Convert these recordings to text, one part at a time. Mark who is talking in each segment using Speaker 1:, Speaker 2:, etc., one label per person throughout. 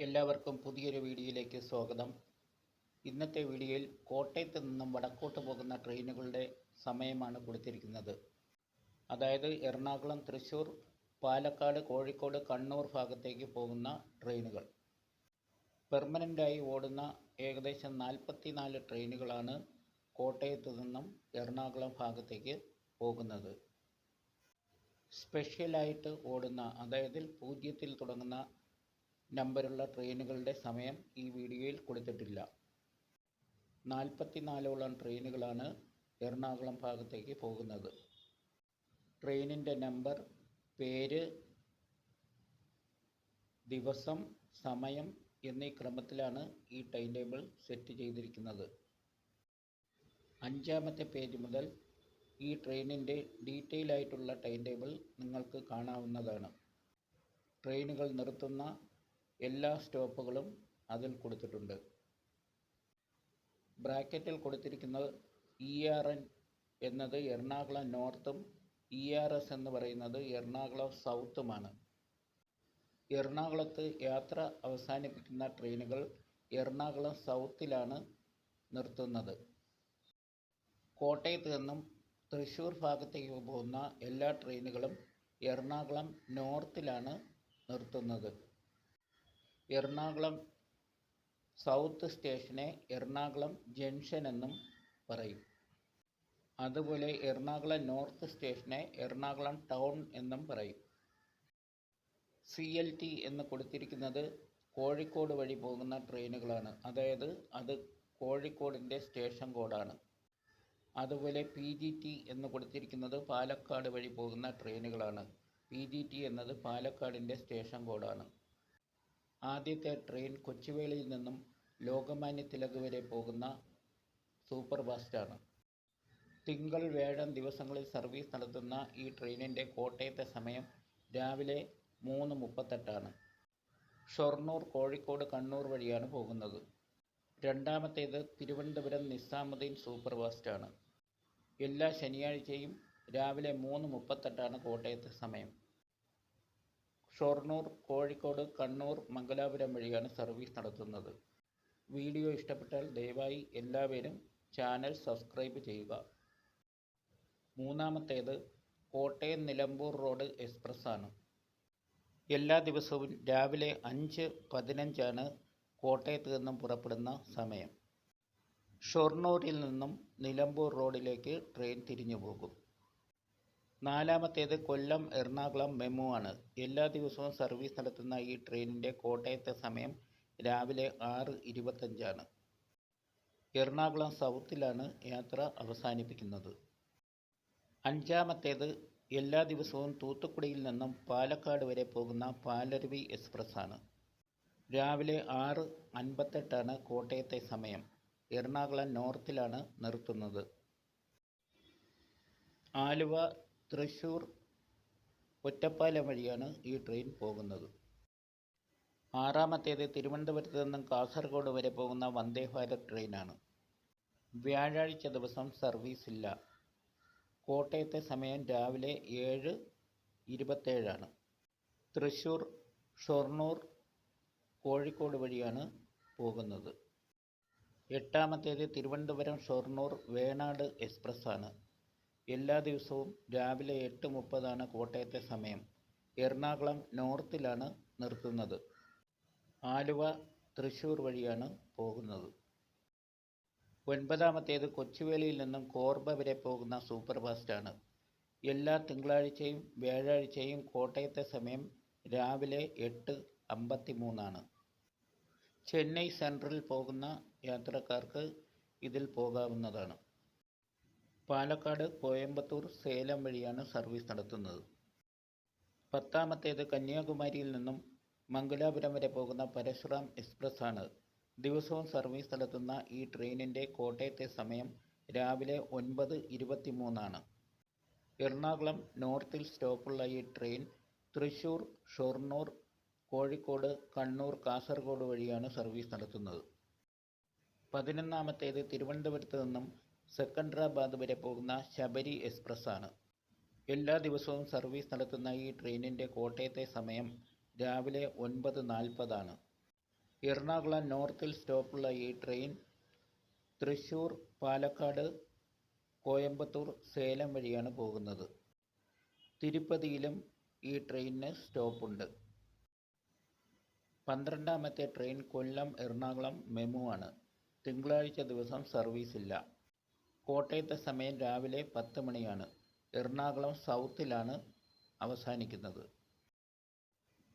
Speaker 1: എല്ലാവർക്കും പുതിയൊരു വീഡിയോയിലേക്ക് സ്വാഗതം. ഇന്നത്തെ വീഡിയോയിൽ കോട്ടയത്ത് നിന്നും വടക്കോട്ട് പോകുന്ന ട്രെയിനുകളുടെ സമയമാണ് കൊടുത്തിരിക്കുന്നത്. അതായത് എറണാകുളം തൃശ്ശൂർ പാലക്കാട് കോഴിക്കോട് കണ്ണൂർ ഭാഗത്തേക്ക് പോകുന്ന ട്രെയിനുകൾ. പെർമനന്റായി ഓടുന്ന ഏകദേശം നാൽപ്പത്തി നാല് ട്രെയിനുകളാണ് കോട്ടയത്ത് നിന്നും എറണാകുളം ഭാഗത്തേക്ക് പോകുന്നത്. സ്പെഷ്യലായിട്ട് ഓടുന്ന അതായത് പൂജ്യത്തിൽ തുടങ്ങുന്ന നമ്പറുള്ള ട്രെയിനുകളുടെ സമയം ഈ വീഡിയോയിൽ കൊടുത്തിട്ടില്ല. നാൽപ്പത്തി നാലോളം ട്രെയിനുകളാണ് എറണാകുളം ഭാഗത്തേക്ക് പോകുന്നത്. ട്രെയിനിന്റെ നമ്പർ പേര് ദിവസം സമയം എന്നീ ക്രമത്തിലാണ് ഈ ടൈം ടേബിൾ സെറ്റ് ചെയ്തിരിക്കുന്നത്. അഞ്ചാമത്തെ പേജ് മുതൽ ഈ ട്രെയിനിന്റെ ഡീറ്റെയിൽ ആയിട്ടുള്ള ടൈം ടേബിൾ നിങ്ങൾക്ക് കാണാവുന്നതാണ്. ട്രെയിനുകൾ നിർത്തുന്ന എല്ലാ സ്റ്റോപ്പുകളും അതിൽ കൊടുത്തിട്ടുണ്ട്. ബ്രാക്കറ്റിൽ കൊടുത്തിരിക്കുന്നത് ഇ ആർ എൻ എന്നത് എറണാകുളം നോർത്തും ഇ ആർ എസ് എന്ന് പറയുന്നത് എറണാകുളം സൗത്തുമാണ്. എറണാകുളത്ത് യാത്ര അവസാനിപ്പിക്കുന്ന ട്രെയിനുകൾ എറണാകുളം സൗത്തിലാണ് നിർത്തുന്നത്. കോട്ടയത്ത് നിന്നും തൃശ്ശൂർ ഭാഗത്തേക്ക് പോകുന്ന എല്ലാ ട്രെയിനുകളും എറണാകുളം നോർത്തിലാണ് നിർത്തുന്നത്. എറണാകുളം സൗത്ത് സ്റ്റേഷനെ എറണാകുളം ജംഗ്ഷൻ എന്നും പറയും. അതുപോലെ എറണാകുളം നോർത്ത് സ്റ്റേഷനെ എറണാകുളം ടൗൺ എന്നും പറയും. സി എൽ ടി എന്ന് കൊടുത്തിരിക്കുന്നത് കോഴിക്കോട് വഴി പോകുന്ന ട്രെയിനുകളാണ്. അതായത് അത് കോഴിക്കോടിന്റെ സ്റ്റേഷൻ കോഡാണ്. അതുപോലെ പി ജി ടി എന്ന് കൊടുത്തിരിക്കുന്നത് പാലക്കാട് വഴി പോകുന്ന ട്രെയിനുകളാണ്. പി ജി ടി എന്നത് പാലക്കാടിന്റെ സ്റ്റേഷൻ കോഡാണ്. ആദ്യത്തെ ട്രെയിൻ കൊച്ചുവേളിയിൽ നിന്നും ലോകമാന്യ തിലക് വരെ പോകുന്ന സൂപ്പർ ഫാസ്റ്റാണ് തിങ്കൾ വ്യാഴം ദിവസങ്ങളിൽ സർവീസ് നടത്തുന്ന ഈ ട്രെയിനിന്റെ കോട്ടയത്തെ സമയം രാവിലെ മൂന്ന് മുപ്പത്തെട്ടാണ്. ഷൊർണൂർ കോഴിക്കോട് കണ്ണൂർ വഴിയാണ് പോകുന്നത്. രണ്ടാമത്തേത് തിരുവനന്തപുരം നിസാമുദ്ദീൻ സൂപ്പർ ഫാസ്റ്റാണ് എല്ലാ ശനിയാഴ്ചയും രാവിലെ മൂന്ന് മുപ്പത്തെട്ടാണ് കോട്ടയത്തെ സമയം. ഷൊർണൂർ കോഴിക്കോട് കണ്ണൂർ മംഗലാപുരം വഴിയാണ് സർവീസ് നടത്തുന്നത്. വീഡിയോ ഇഷ്ടപ്പെട്ടാൽ ദയവായി എല്ലാവരും ചാനൽ സബ്സ്ക്രൈബ് ചെയ്യുക. മൂന്നാമത്തേത് കോട്ടയം നിലമ്പൂർ റോഡ് എക്സ്പ്രസ് ആണ് എല്ലാ ദിവസവും രാവിലെ അഞ്ച് പതിനഞ്ചാണ് കോട്ടയത്ത് നിന്നും പുറപ്പെടുന്ന സമയം. ഷൊർണൂരിൽ നിന്നും നിലമ്പൂർ റോഡിലേക്ക് ട്രെയിൻ തിരിഞ്ഞു പോകും. നാലാമത്തേത് കൊല്ലം എറണാകുളം മെമു ആണ്. എല്ലാ ദിവസവും സർവീസ് നടത്തുന്ന ഈ ട്രെയിനിന്റെ കോട്ടയത്തെ സമയം രാവിലെ ആറ് ഇരുപത്തഞ്ചാണ്. എറണാകുളം സൗത്തിലാണ് യാത്ര അവസാനിപ്പിക്കുന്നത്. അഞ്ചാമത്തേത് എല്ലാ ദിവസവും തൂത്തുക്കുടിയിൽ നിന്നും പാലക്കാട് വരെ പോകുന്ന പാലരുവി എക്സ്പ്രസ് ആണ് രാവിലെ ആറ് അൻപത്തെട്ടാണ് കോട്ടയത്തെ സമയം. എറണാകുളം നോർത്തിലാണ് നിർത്തുന്നത്. ആലുവ തൃശ്ശൂർ ഒറ്റപ്പാലം വഴിയാണ് ഈ ട്രെയിൻ പോകുന്നത്. ആറാമത്തേത് തിരുവനന്തപുരത്ത് നിന്നും കാസർഗോഡ് വരെ പോകുന്ന വന്ദേ ഭാരത് ട്രെയിനാണ്. വ്യാഴാഴ്ച ദിവസം സർവീസ് ഇല്ല. കോട്ടയത്തെ സമയം രാവിലെ ഏഴ് ഇരുപത്തേഴാണ്. തൃശ്ശൂർ ഷൊർണൂർ കോഴിക്കോട് വഴിയാണ് പോകുന്നത്. എട്ടാമത്തേത് തിരുവനന്തപുരം ഷൊർണൂർ വേണാട് എക്സ്പ്രസ് ആണ് എല്ലാ ദിവസവും രാവിലെ എട്ട് മുപ്പതാണ് കോട്ടയത്തെ സമയം. എറണാകുളം നോർത്തിലാണ് നിർത്തുന്നത്. ആലുവ തൃശ്ശൂർ വഴിയാണ് പോകുന്നത്. ഒൻപതാമത്തേത് കൊച്ചുവേളിയിൽ നിന്നും കോർബ വരെ പോകുന്ന സൂപ്പർ ഫാസ്റ്റാണ് എല്ലാ തിങ്കളാഴ്ചയും വ്യാഴാഴ്ചയും കോട്ടയത്തെ സമയം രാവിലെ എട്ട് അമ്പത്തി മൂന്നാണ് ചെന്നൈ സെൻട്രൽ പോകുന്ന യാത്രക്കാർക്ക് ഇതിൽ പോകാവുന്നതാണ്. പാലക്കാട് കോയമ്പത്തൂർ സേലം വഴിയാണ് സർവീസ് നടത്തുന്നത്. പത്താമത്തേത് കന്യാകുമാരിയിൽ നിന്നും മംഗലാപുരം വരെ പോകുന്ന പരശുറാം എക്സ്പ്രസ് ആണ് ദിവസവും സർവീസ് നടത്തുന്ന ഈ ട്രെയിനിന്റെ കോട്ടയത്തെ സമയം രാവിലെ ഒൻപത് ഇരുപത്തി മൂന്നാണ് എറണാകുളം നോർത്തിൽ സ്റ്റോപ്പുള്ള ഈ ട്രെയിൻ തൃശ്ശൂർ ഷൊർണൂർ കോഴിക്കോട് കണ്ണൂർ കാസർഗോഡ് വഴിയാണ് സർവീസ് നടത്തുന്നത്. പതിനൊന്നാമത്തേത് തിരുവനന്തപുരത്ത് നിന്നും സെക്കൻഡറാബാദ് വരെ പോകുന്ന ശബരി എക്സ്പ്രസ് ആണ് എല്ലാ ദിവസവും സർവീസ് നടത്തുന്ന ഈ ട്രെയിനിന്റെ കോട്ടയത്തെ സമയം രാവിലെ ഒൻപത് നാൽപ്പതാണ്. എറണാകുളം നോർത്തിൽ സ്റ്റോപ്പുള്ള ഈ ട്രെയിൻ തൃശ്ശൂർ പാലക്കാട് കോയമ്പത്തൂർ സേലം വഴിയാണ് പോകുന്നത്. തിരുപ്പതിയിലും ഈ ട്രെയിനിന് സ്റ്റോപ്പുണ്ട്. പന്ത്രണ്ടാമത്തെ ട്രെയിൻ കൊല്ലം എറണാകുളം മെമു ആണ്. തിങ്കളാഴ്ച ദിവസം സർവീസില്ല. കോട്ടയത്തെ സമയം രാവിലെ പത്ത് മണിയാണ്. എറണാകുളം സൗത്തിലാണ് അവസാനിക്കുന്നത്.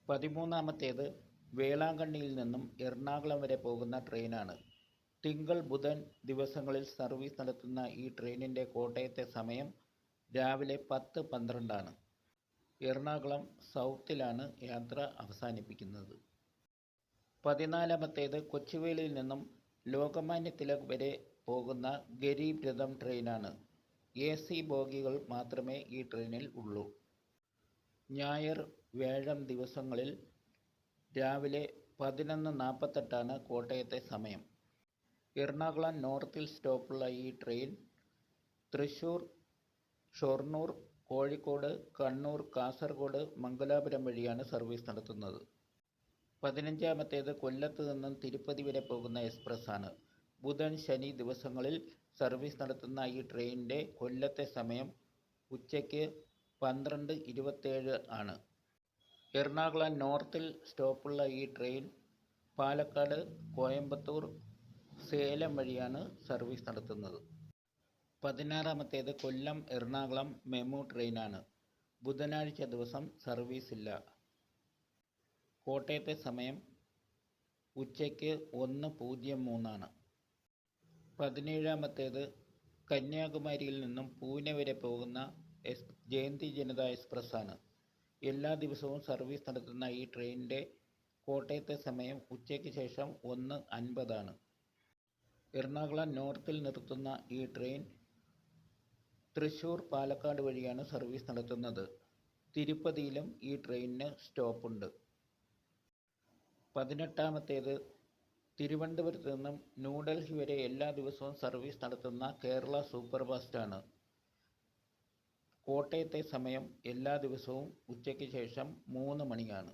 Speaker 1: പതിമൂന്നാമത്തേത് വേളാങ്കണ്ണിയിൽ നിന്നും എറണാകുളം വരെ പോകുന്ന ട്രെയിനാണ്. തിങ്കൾ ബുധൻ ദിവസങ്ങളിൽ സർവീസ് നടത്തുന്ന ഈ ട്രെയിനിന്റെ കോട്ടയത്തെ സമയം രാവിലെ പത്ത് പന്ത്രണ്ടാണ്. എറണാകുളം സൗത്തിലാണ് യാത്ര അവസാനിപ്പിക്കുന്നത്. പതിനാലാമത്തേത് കൊച്ചുവേളിയിൽ നിന്നും ലോകമാന്യ തിലക് വരെ പോകുന്ന ഗരീബ് രഥം ട്രെയിനാണ്. എ സി ബോഗികൾ മാത്രമേ ഈ ട്രെയിനിൽ ഉള്ളൂ. ഞായർ വ്യാഴം ദിവസങ്ങളിൽ രാവിലെ പതിനൊന്ന് നാൽപ്പത്തെട്ടാണ് കോട്ടയത്തെ സമയം. എറണാകുളം നോർത്തിൽ സ്റ്റോപ്പുള്ള ഈ ട്രെയിൻ തൃശ്ശൂർ ഷൊർണൂർ കോഴിക്കോട് കണ്ണൂർ കാസർഗോഡ് മംഗലാപുരം വഴിയാണ് സർവീസ് നടത്തുന്നത്. പതിനഞ്ചാമത്തേത് കൊല്ലത്ത് നിന്നും തിരുപ്പതി വരെ പോകുന്ന എക്സ്പ്രസ് ആണ് ബുധൻ ശനി ദിവസങ്ങളിൽ സർവീസ് നടത്തുന്ന ഈ ട്രെയിനിന്റെ കൊല്ലത്തെ സമയം ഉച്ചയ്ക്ക് പന്ത്രണ്ട് ഇരുപത്തേഴ് ആണ്. എറണാകുളം നോർത്തിൽ സ്റ്റോപ്പുള്ള ഈ ട്രെയിൻ പാലക്കാട് കോയമ്പത്തൂർ സേലം വഴിയാണ് സർവീസ് നടത്തുന്നത്. പതിനാറാമത്തേത് കൊല്ലം എറണാകുളം മെമു ട്രെയിനാണ്. ബുധനാഴ്ച ദിവസം സർവീസ് ഇല്ല കോട്ടയത്തെ സമയം ഉച്ചയ്ക്ക് ഒന്ന് പൂജ്യം മൂന്നാണ്. പതിനേഴാമത്തേത് കന്യാകുമാരിയിൽ നിന്നും പൂനെ വരെ പോകുന്ന എസ് ജയന്തി ജനത എക്സ്പ്രസ് ആണ് എല്ലാ ദിവസവും സർവീസ് നടത്തുന്ന ഈ ട്രെയിനിന്റെ കോട്ടയത്തെ സമയം ഉച്ചയ്ക്ക് ശേഷം ഒന്ന് അൻപതാണ്. എറണാകുളം നോർത്തിൽ നിർത്തുന്ന ഈ ട്രെയിൻ തൃശ്ശൂർ പാലക്കാട് വഴിയാണ് സർവീസ് നടത്തുന്നത്. തിരുപ്പതിയിലും ഈ ട്രെയിനിന് സ്റ്റോപ്പുണ്ട്. പതിനെട്ടാമത്തേത് തിരുവനന്തപുരത്ത് നിന്നും ന്യൂഡൽഹി വരെ എല്ലാ ദിവസവും സർവീസ് നടത്തുന്ന കേരള സൂപ്പർ ഫാസ്റ്റാണ് കോട്ടയത്തെ സമയം എല്ലാ ദിവസവും ഉച്ചയ്ക്ക് ശേഷം മൂന്ന് മണിയാണ്.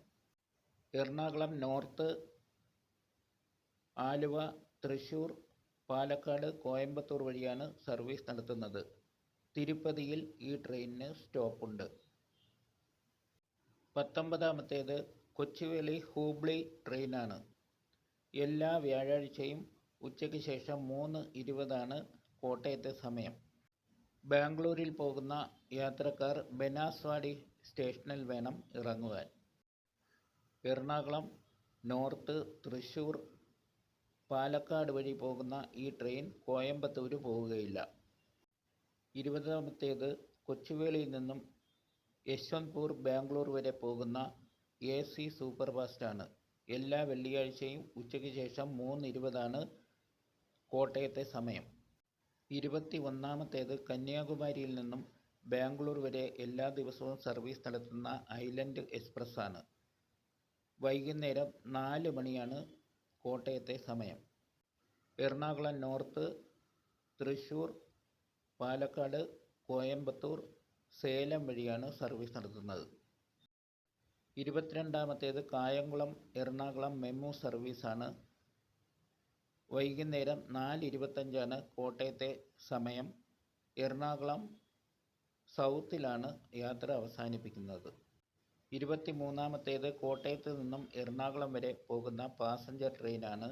Speaker 1: എറണാകുളം നോർത്ത് ആലുവ തൃശ്ശൂർ പാലക്കാട് കോയമ്പത്തൂർ വഴിയാണ് സർവീസ് നടത്തുന്നത്. തിരുപ്പതിയിൽ ഈ ട്രെയിനിന് സ്റ്റോപ്പുണ്ട്. പത്തൊമ്പതാമത്തേത് കൊച്ചുവേളി ഹൂബ്ലി ട്രെയിനാണ്. എല്ലാ വ്യാഴാഴ്ചയും ഉച്ചയ്ക്ക് ശേഷം മൂന്ന് ഇരുപതാണ് കോട്ടയത്തെ സമയം. ബാംഗ്ലൂരിൽ പോകുന്ന യാത്രക്കാർ ബനാസ്വാടി സ്റ്റേഷനിൽ വേണം ഇറങ്ങുവാൻ. എറണാകുളം നോർത്ത് തൃശ്ശൂർ പാലക്കാട് വഴി പോകുന്ന ഈ ട്രെയിൻ കോയമ്പത്തൂർ പോവുകയില്ല. ഇരുപതാമത്തേത് കൊച്ചുവേളിയിൽ നിന്നും യശ്വന്ത്പൂർ ബാംഗ്ലൂർ വരെ പോകുന്ന എ സി ഫാസ്റ്റാണ് എല്ലാ വെള്ളിയാഴ്ചയും ഉച്ചയ്ക്ക് ശേഷം മൂന്ന് ഇരുപതാണ് കോട്ടയത്തെ സമയം. ഇരുപത്തി ഒന്നാമത്തേത് കന്യാകുമാരിയിൽ നിന്നും ബാംഗ്ലൂർ വരെ എല്ലാ ദിവസവും സർവീസ് നടത്തുന്ന ഐലൻഡ് എക്സ്പ്രസ് ആണ് വൈകുന്നേരം നാല് മണിയാണ് കോട്ടയത്തെ സമയം. എറണാകുളം നോർത്ത് തൃശ്ശൂർ പാലക്കാട് കോയമ്പത്തൂർ സേലം വഴിയാണ് സർവീസ് നടത്തുന്നത്. ഇരുപത്തിരണ്ടാമത്തേത് കായംകുളം എറണാകുളം മെമു സർവീസാണ്. വൈകുന്നേരം നാല് ഇരുപത്തഞ്ചാണ് കോട്ടയത്തെ സമയം. എറണാകുളം സൗത്തിലാണ് യാത്ര അവസാനിപ്പിക്കുന്നത്. ഇരുപത്തി മൂന്നാമത്തേത് കോട്ടയത്ത് നിന്നും എറണാകുളം വരെ പോകുന്ന പാസഞ്ചർ ട്രെയിനാണ്.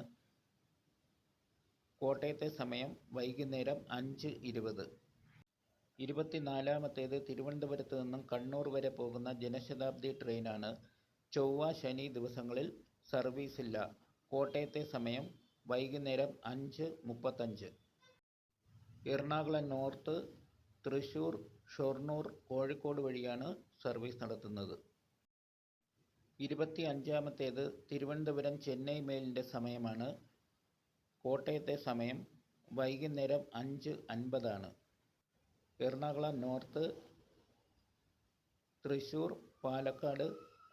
Speaker 1: കോട്ടയത്തെ സമയം വൈകുന്നേരം അഞ്ച് ഇരുപത്. ഇരുപത്തിനാലാമത്തേത് തിരുവനന്തപുരത്ത് നിന്നും കണ്ണൂർ വരെ പോകുന്ന ജനശതാബ്ദി ട്രെയിനാണ് ചൊവ്വ ശനി ദിവസങ്ങളിൽ സർവീസില്ല. കോട്ടയത്തെ സമയം വൈകുന്നേരം അഞ്ച് മുപ്പത്തഞ്ച്. എറണാകുളം നോർത്ത് തൃശൂർ ഷൊർണൂർ കോഴിക്കോട് വഴിയാണ് സർവീസ് നടത്തുന്നത്. ഇരുപത്തി അഞ്ചാമത്തേത് തിരുവനന്തപുരം ചെന്നൈ മെയിലിന്റെ സമയമാണ്. കോട്ടയത്തെ സമയം വൈകുന്നേരം അഞ്ച് അൻപതാണ്. എറണാകുളം നോർത്ത് തൃശ്ശൂർ പാലക്കാട്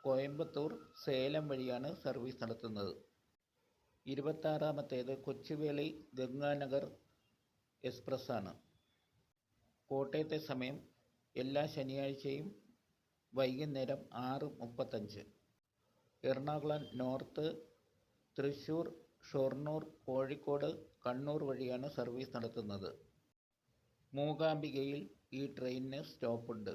Speaker 1: കോയമ്പത്തൂർ സേലം വഴിയാണ് സർവീസ് നടത്തുന്നത്. ഇരുപത്താറാമത്തേത് കൊച്ചുവേളി ഗംഗാനഗർ എക്സ്പ്രസ് ആണ് കോട്ടയത്തെ സമയം എല്ലാ ശനിയാഴ്ചയും വൈകുന്നേരം ആറ് മുപ്പത്തഞ്ച്. എറണാകുളം നോർത്ത് തൃശ്ശൂർ ഷൊർണൂർ കോഴിക്കോട് കണ്ണൂർ വഴിയാണ് സർവീസ് നടത്തുന്നത്. മൂകാംബികയിൽ ഈ ട്രെയിനിന് സ്റ്റോപ്പുണ്ട്.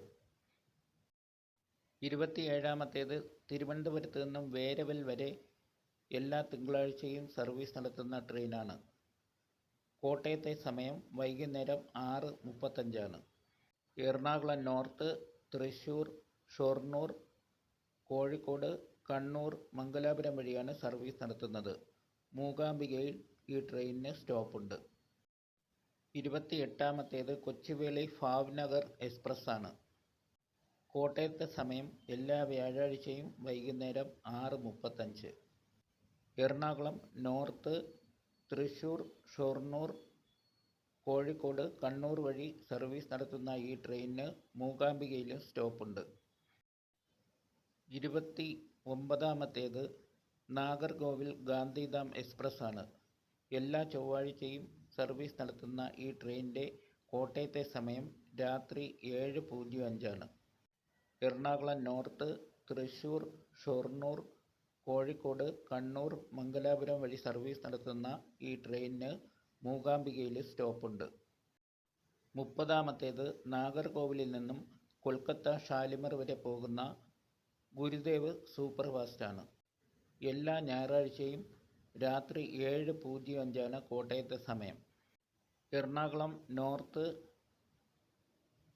Speaker 1: ഇരുപത്തിയേഴാമത്തേത് തിരുവനന്തപുരത്ത് നിന്നും വേരവൽ വരെ എല്ലാ തിങ്കളാഴ്ചയും സർവീസ് നടത്തുന്ന ട്രെയിനാണ്. കോട്ടയത്തെ സമയം വൈകുന്നേരം ആറ് മുപ്പത്തഞ്ചാണ്. എറണാകുളം നോർത്ത് തൃശൂർ ഷൊർണൂർ കോഴിക്കോട് കണ്ണൂർ മംഗലാപുരം വഴിയാണ് സർവീസ് നടത്തുന്നത്. മൂകാംബികയിൽ ഈ ട്രെയിനിന് സ്റ്റോപ്പുണ്ട്. ഇരുപത്തിയെട്ടാമത്തേത് കൊച്ചുവേളി ഭാവ്നഗർ എക്സ്പ്രസ് ആണ് കോട്ടയത്തെ സമയം എല്ലാ വ്യാഴാഴ്ചയും വൈകുന്നേരം ആറ് മുപ്പത്തഞ്ച്. എറണാകുളം നോർത്ത് തൃശ്ശൂർ ഷൊർണൂർ കോഴിക്കോട് കണ്ണൂർ വഴി സർവീസ് നടത്തുന്ന ഈ ട്രെയിനിന് മൂകാംബികയിലും സ്റ്റോപ്പുണ്ട്. ഇരുപത്തി ഒമ്പതാമത്തേത് നാഗർകോവിൽ ഗാന്ധിധാം എക്സ്പ്രസ് ആണ് എല്ലാ ചൊവ്വാഴ്ചയും സർവീസ് നടത്തുന്ന ഈ ട്രെയിനിന്റെ കോട്ടയത്തെ സമയം രാത്രി ഏഴ് പൂജ്യം അഞ്ചാണ്. എറണാകുളം നോർത്ത് തൃശ്ശൂർ ഷൊർണൂർ കോഴിക്കോട് കണ്ണൂർ മംഗലാപുരം വഴി സർവീസ് നടത്തുന്ന ഈ ട്രെയിനിന് മൂകാംബികയിൽ സ്റ്റോപ്പുണ്ട്. മുപ്പതാമത്തേത് നാഗർകോവിലിൽ നിന്നും കൊൽക്കത്ത ഷാലിമർ വരെ പോകുന്ന ഗുരുദേവ് സൂപ്പർ ഫാസ്റ്റാണ് എല്ലാ ഞായറാഴ്ചയും രാത്രി ഏഴ് പൂജ്യം അഞ്ചാണ് കോട്ടയത്തെ സമയം. എറണാകുളം നോർത്ത്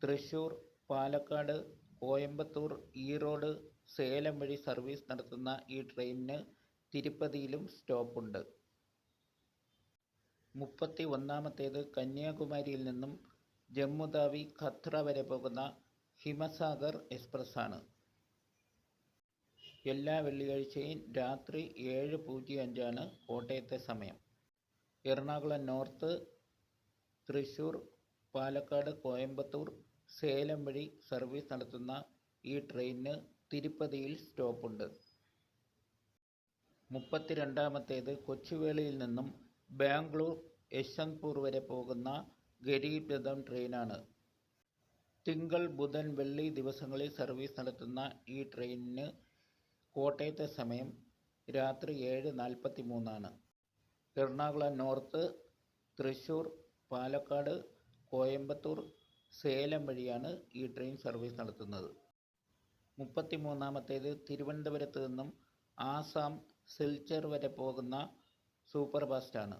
Speaker 1: തൃശ്ശൂർ പാലക്കാട് കോയമ്പത്തൂർ ഈറോഡ് സേലം വഴി സർവീസ് നടത്തുന്ന ഈ ട്രെയിനിന് തിരുപ്പതിയിലും സ്റ്റോപ്പുണ്ട്. മുപ്പത്തി ഒന്നാമത്തേത് കന്യാകുമാരിയിൽ നിന്നും ജമ്മു താവി ഖത്ര വരെ പോകുന്ന ഹിമസാഗർ എക്സ്പ്രസ് ആണ് എല്ലാ വെള്ളിയാഴ്ചയും രാത്രി ഏഴ് പൂജ്യം അഞ്ചാണ് കോട്ടയത്തെ സമയം. എറണാകുളം നോർത്ത് തൃശ്ശൂർ പാലക്കാട് കോയമ്പത്തൂർ സേലം വഴി സർവീസ് നടത്തുന്ന ഈ ട്രെയിനിന് തിരുപ്പതിയിൽ സ്റ്റോപ്പുണ്ട്. മുപ്പത്തിരണ്ടാമത്തേത് കൊച്ചുവേളിയിൽ നിന്നും ബാംഗ്ലൂർ യശ്വന്ത്പൂർ വരെ പോകുന്ന ഗരീബ് രഥം ട്രെയിനാണ്. തിങ്കൾ ബുധൻ വെള്ളി ദിവസങ്ങളിൽ സർവീസ് നടത്തുന്ന ഈ ട്രെയിനിന് കോട്ടയത്തെ സമയം രാത്രി ഏഴ് നാൽപ്പത്തി മൂന്നാണ് എറണാകുളം നോർത്ത് തൃശ്ശൂർ പാലക്കാട് കോയമ്പത്തൂർ സേലം വഴിയാണ് ഈ ട്രെയിൻ സർവീസ് നടത്തുന്നത്. മുപ്പത്തി മൂന്നാമത്തേത് തിരുവനന്തപുരത്ത് നിന്നും ആസാം സിൽച്ചർ വരെ പോകുന്ന സൂപ്പർ ഫാസ്റ്റാണ്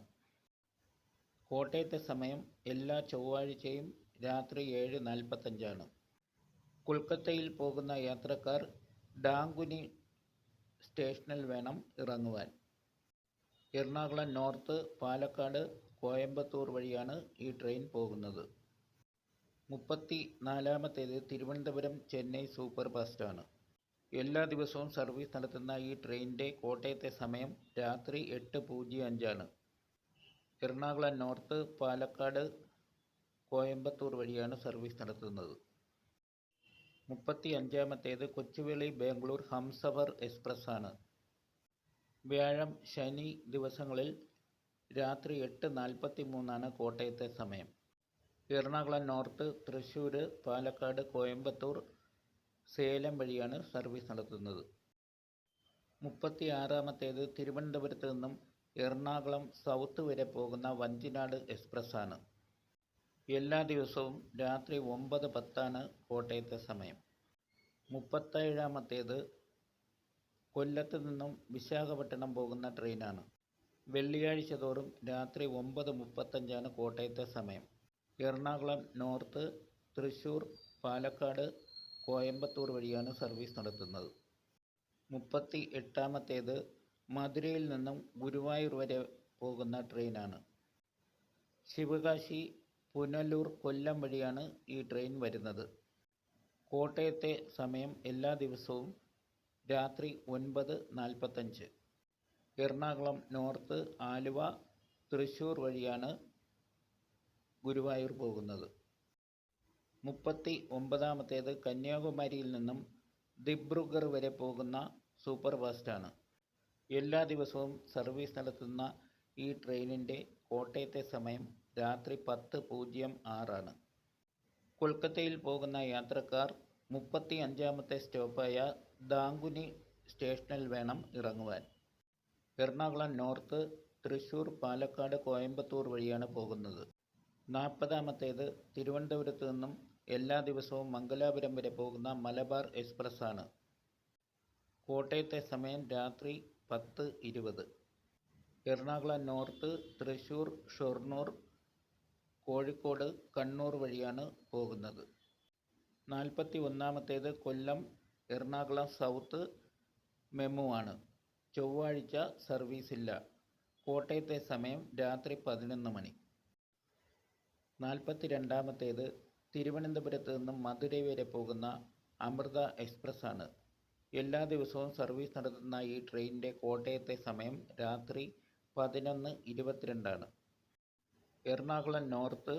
Speaker 1: കോട്ടയത്തെ സമയം എല്ലാ ചൊവ്വാഴ്ചയും രാത്രി ഏഴ് നാൽപ്പത്തഞ്ചാണ്. കൊൽക്കത്തയിൽ പോകുന്ന യാത്രക്കാർ ഡാങ്കുനി സ്റ്റേഷനിൽ വേണം ഇറങ്ങുവാൻ. എറണാകുളം നോർത്ത് പാലക്കാട് കോയമ്പത്തൂർ വഴിയാണ് ഈ ട്രെയിൻ പോകുന്നത്. മുപ്പത്തി നാലാമത്തേത് തിരുവനന്തപുരം ചെന്നൈ സൂപ്പർ ഫാസ്റ്റാണ് എല്ലാ ദിവസവും സർവീസ് നടത്തുന്ന ഈ ട്രെയിനിന്റെ കോട്ടയത്തെ സമയം രാത്രി എട്ട് പൂജ്യം അഞ്ചാണ്. എറണാകുളം നോർത്ത് പാലക്കാട് കോയമ്പത്തൂർ വഴിയാണ് സർവീസ് നടത്തുന്നത്. മുപ്പത്തി അഞ്ചാമത്തേത് കൊച്ചുവേളി ബാംഗ്ലൂർ ഹംസഫർ എക്സ്പ്രസ് ആണ് വ്യാഴം ശനി ദിവസങ്ങളിൽ രാത്രി എട്ട് നാൽപ്പത്തി മൂന്നാണ് കോട്ടയത്തെ സമയം. എറണാകുളം നോർത്ത് തൃശ്ശൂർ പാലക്കാട് കോയമ്പത്തൂർ സേലം വഴിയാണ് സർവീസ് നടത്തുന്നത്. മുപ്പത്തി ആറാമത്തേത് തിരുവനന്തപുരത്ത് നിന്നും എറണാകുളം സൗത്ത് വരെ പോകുന്ന വഞ്ചിനാട് എക്സ്പ്രസ്സാണ്. എല്ലാ ദിവസവും രാത്രി ഒമ്പത് പത്താണ് കോട്ടയത്തെ സമയം. മുപ്പത്തേഴാമത്തേത് കൊല്ലത്ത് നിന്നും വിശാഖപട്ടണം പോകുന്ന ട്രെയിനാണ്. വെള്ളിയാഴ്ച തോറും രാത്രി ഒമ്പത് മുപ്പത്തഞ്ചാണ് കോട്ടയത്തെ സമയം. എറണാകുളം നോർത്ത് തൃശ്ശൂർ പാലക്കാട് കോയമ്പത്തൂർ വഴിയാണ് സർവീസ് നടത്തുന്നത്. മുപ്പത്തി എട്ടാമത്തേത് മധുരയിൽ നിന്നും ഗുരുവായൂർ വരെ പോകുന്ന ട്രെയിനാണ്. ശിവകാശി പുനലൂർ കൊല്ലം വഴിയാണ് ഈ ട്രെയിൻ വരുന്നത്. കോട്ടയത്തെ സമയം എല്ലാ ദിവസവും രാത്രി ഒൻപത് നാൽപ്പത്തഞ്ച്. എറണാകുളം നോർത്ത് ആലുവ തൃശ്ശൂർ വഴിയാണ് ഗുരുവായൂർ പോകുന്നത്. മുപ്പത്തി ഒമ്പതാമത്തേത് കന്യാകുമാരിയിൽ നിന്നും ദിബ്രുഗർ വരെ പോകുന്ന സൂപ്പർ ഫാസ്റ്റാണ് എല്ലാ ദിവസവും സർവീസ് നടത്തുന്ന ഈ ട്രെയിനിന്റെ കോട്ടയത്തെ സമയം രാത്രി പത്ത് പൂജ്യം ആറാണ്. കൊൽക്കത്തയിൽ പോകുന്ന യാത്രക്കാർ മുപ്പത്തി അഞ്ചാമത്തെ സ്റ്റോപ്പായ ദാങ്കുനി സ്റ്റേഷനിൽ വേണം ഇറങ്ങുവാൻ. എറണാകുളം നോർത്ത് തൃശ്ശൂർ പാലക്കാട് കോയമ്പത്തൂർ വഴിയാണ് പോകുന്നത്. നാൽപ്പതാമത്തേത് തിരുവനന്തപുരത്ത് നിന്നും എല്ലാ ദിവസവും മംഗലാപുരം വരെ പോകുന്ന മലബാർ എക്സ്പ്രസ് ആണ് കോട്ടയത്തെ സമയം രാത്രി പത്ത് ഇരുപത്. എറണാകുളം നോർത്ത് തൃശ്ശൂർ ഷൊർണൂർ കോഴിക്കോട് കണ്ണൂർ വഴിയാണ് പോകുന്നത്. നാൽപ്പത്തി ഒന്നാമത്തേത് കൊല്ലം എറണാകുളം സൗത്ത് മെമു ആണ് ചൊവ്വാഴ്ച സർവീസില്ല. കോട്ടയത്തെ സമയം രാത്രി പതിനൊന്ന് മണി. നാൽപ്പത്തി രണ്ടാമത്തേത് തിരുവനന്തപുരത്ത് നിന്നും മധുരൈ വരെ പോകുന്ന അമൃത എക്സ്പ്രസ് ആണ് എല്ലാ ദിവസവും സർവീസ് നടത്തുന്ന ഈ ട്രെയിനിന്റെ കോട്ടയത്തെ സമയം രാത്രി പതിനൊന്ന് ഇരുപത്തിരണ്ടാണ്. എറണാകുളം നോർത്ത്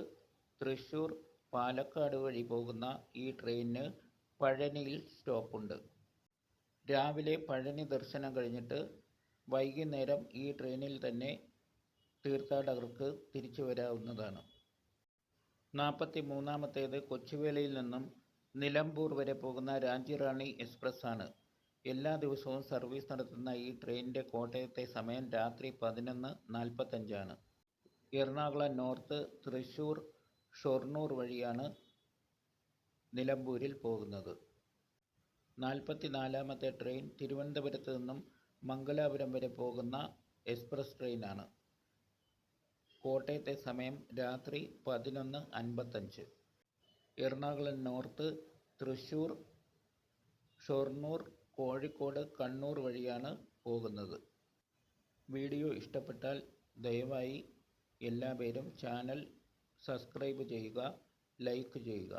Speaker 1: തൃശ്ശൂർ പാലക്കാട് വഴി പോകുന്ന ഈ ട്രെയിനിന് പഴനിയിൽ സ്റ്റോപ്പുണ്ട്. രാവിലെ പഴനി ദർശനം കഴിഞ്ഞിട്ട് വൈകുന്നേരം ഈ ട്രെയിനിൽ തന്നെ തീർത്ഥാടകർക്ക് തിരിച്ചു വരാവുന്നതാണ്. നാൽപ്പത്തി മൂന്നാമത്തേത് കൊച്ചുവേലയിൽ നിന്നും നിലമ്പൂർ വരെ പോകുന്ന രാജ്യറാണി എക്സ്പ്രസ് ആണ് എല്ലാ ദിവസവും സർവീസ് നടത്തുന്ന ഈ ട്രെയിനിന്റെ കോട്ടയത്തെ സമയം രാത്രി പതിനൊന്ന് നാൽപ്പത്തഞ്ചാണ്. എറണാകുളം നോർത്ത് തൃശ്ശൂർ ഷൊർണൂർ വഴിയാണ് നിലമ്പൂരിൽ പോകുന്നത്. നാൽപ്പത്തി നാലാമത്തെ ട്രെയിൻ തിരുവനന്തപുരത്ത് നിന്നും മംഗലാപുരം വരെ പോകുന്ന എക്സ്പ്രസ് ട്രെയിനാണ്. കോട്ടയത്തെ സമയം രാത്രി പതിനൊന്ന് അൻപത്തഞ്ച്. എറണാകുളം നോർത്ത് തൃശ്ശൂർ ഷൊർണൂർ കോഴിക്കോട് കണ്ണൂർ വഴിയാണ് പോകുന്നത്. വീഡിയോ ഇഷ്ടപ്പെട്ടാൽ ദയവായി എല്ലാ പേരും ചാനൽ സബ്സ്ക്രൈബ് ചെയ്യുക ലൈക്ക് ചെയ്യുക.